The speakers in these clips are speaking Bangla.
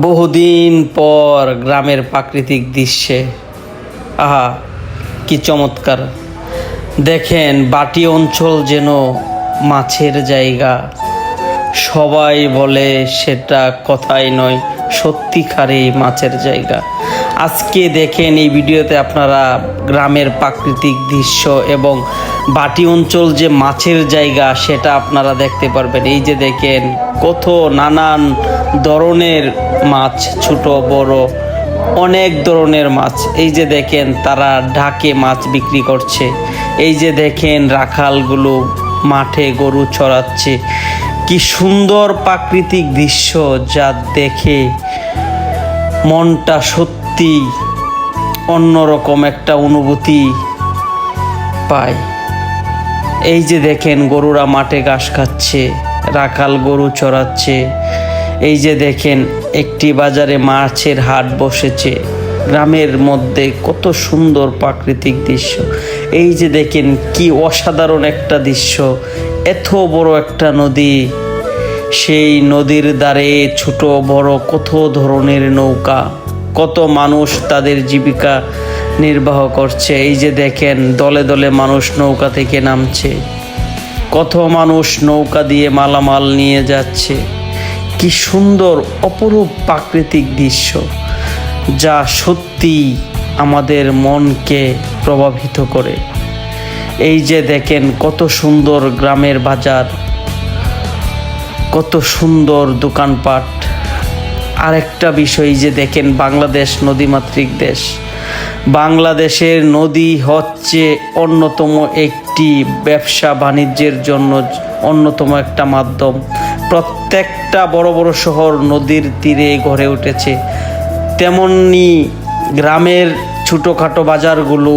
বহুদিন পর গ্রামের প্রাকৃতিক দৃশ্যে। আহা, কি চমৎকার। দেখেন, বাটি অঞ্চল যেন মাছের জায়গা। সবাই বলে সেটা কথাই নয়, সত্যিকারেই মাছের জায়গা। আজকে দেখেন এই ভিডিওতে আপনারা গ্রামের প্রাকৃতিক দৃশ্য এবং বাটি অঞ্চল যে মাছের জায়গা, সেটা আপনারা দেখতে পারবেন। এই যে দেখেন, কত নানান ধরনের মাছ, ছোট, বড়, অনেক ধরনের মাছ। এই যে দেখেন, তারা ঢাকে মাছ বিক্রি করছে। এই যে দেখেন, রাখালগুলো মাঠে গরু চড়াচ্ছে। কি সুন্দর প্রাকৃতিক দৃশ্য যা দেখে মনটা সত্যি অন্যরকম একটা অনুভূতি পায়। এই যে দেখেন গরুরা মাঠে ঘাস খাচ্ছে, রাখাল গরু চড়াচ্ছে, এই যে দেখেন একটি বাজারে মাছের হাট বসেছে, গ্রামের মধ্যে কত সুন্দর প্রাকৃতিক দৃশ্য। এই যে দেখেন কি অসাধারণ একটা দৃশ্য, এত বড় একটা নদী, সেই নদীর ধারে ছোট বড় কত ধরনের নৌকা, কত মানুষ তাদের জীবিকা নির্বাহ করছে। এই যে দেখেন, দলে দলে মানুষ নৌকা থেকে নামছে। কত মানুষ নৌকা দিয়ে মালামাল নিয়ে যাচ্ছে। কি সুন্দর, অপরূপ প্রাকৃতিক দৃশ্য, যা সত্যি আমাদের মনকে প্রভাবিত করে। এই যে দেখেন, কত সুন্দর গ্রামের বাজার, কত সুন্দর দোকানপাট। আরেকটা বিষয় যে দেখেন, বাংলাদেশ নদীমাতৃক দেশ। বাংলাদেশের নদী হচ্ছে অন্যতম একটি ব্যবসা বাণিজ্যের জন্য অন্যতম একটা মাধ্যম। প্রত্যেকটা বড় বড় শহর নদীর তীরে গড়ে উঠেছে। তেমনি গ্রামের ছোটোখাটো বাজারগুলো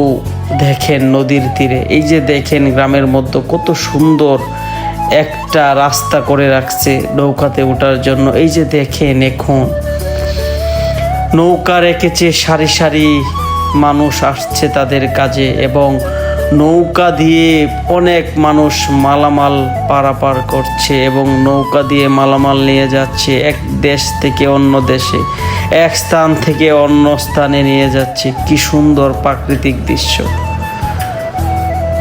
দেখেন নদীর তীরে। এই যে দেখেন গ্রামের মধ্যে কত সুন্দর একটা রাস্তা করে রাখছে নৌকাতে ওঠার জন্য। এই যে দেখেন এখন নৌকা রেখেছে সারি সারি মানুষ আসছে তাদের কাজে এবং নৌকা দিয়ে অনেক মানুষ মালামাল পারাপার করছে এবং নৌকা দিয়ে মালামাল নিয়ে যাচ্ছে এক দেশ থেকে অন্য দেশে, এক স্থান থেকে অন্য স্থানে নিয়ে যাচ্ছে। কি সুন্দর প্রাকৃতিক দৃশ্য।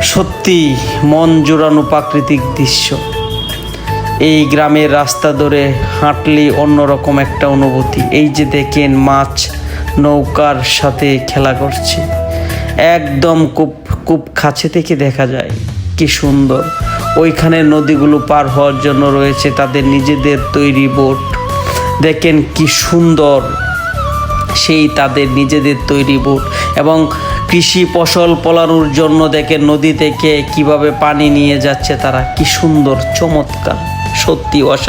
সত্যি মন জোড়ানো প্রাকৃতিক দৃশ্য। এই গ্রামের রাস্তা ধরে হাঁটলে অন্যরকম একটা অনুভূতি। এই যে দেখেন মাছ নৌকার সাথে খেলা করছে। একদম কূপ কূপ কাছে থেকে দেখা যায়। কি সুন্দর। ওইখানে নদীগুলো পার হওয়ার জন্য রয়েছে তাদের নিজেদের তৈরি বোট। দেখেন কি সুন্দর। সেই তাদের নিজেদের তৈরি বোট এবং কৃষি ফসল ফলানোর জন্য দেখেন নদী থেকে কীভাবে পানি নিয়ে যাচ্ছে তারা। কি সুন্দর, চমৎকার। সত্যি অসা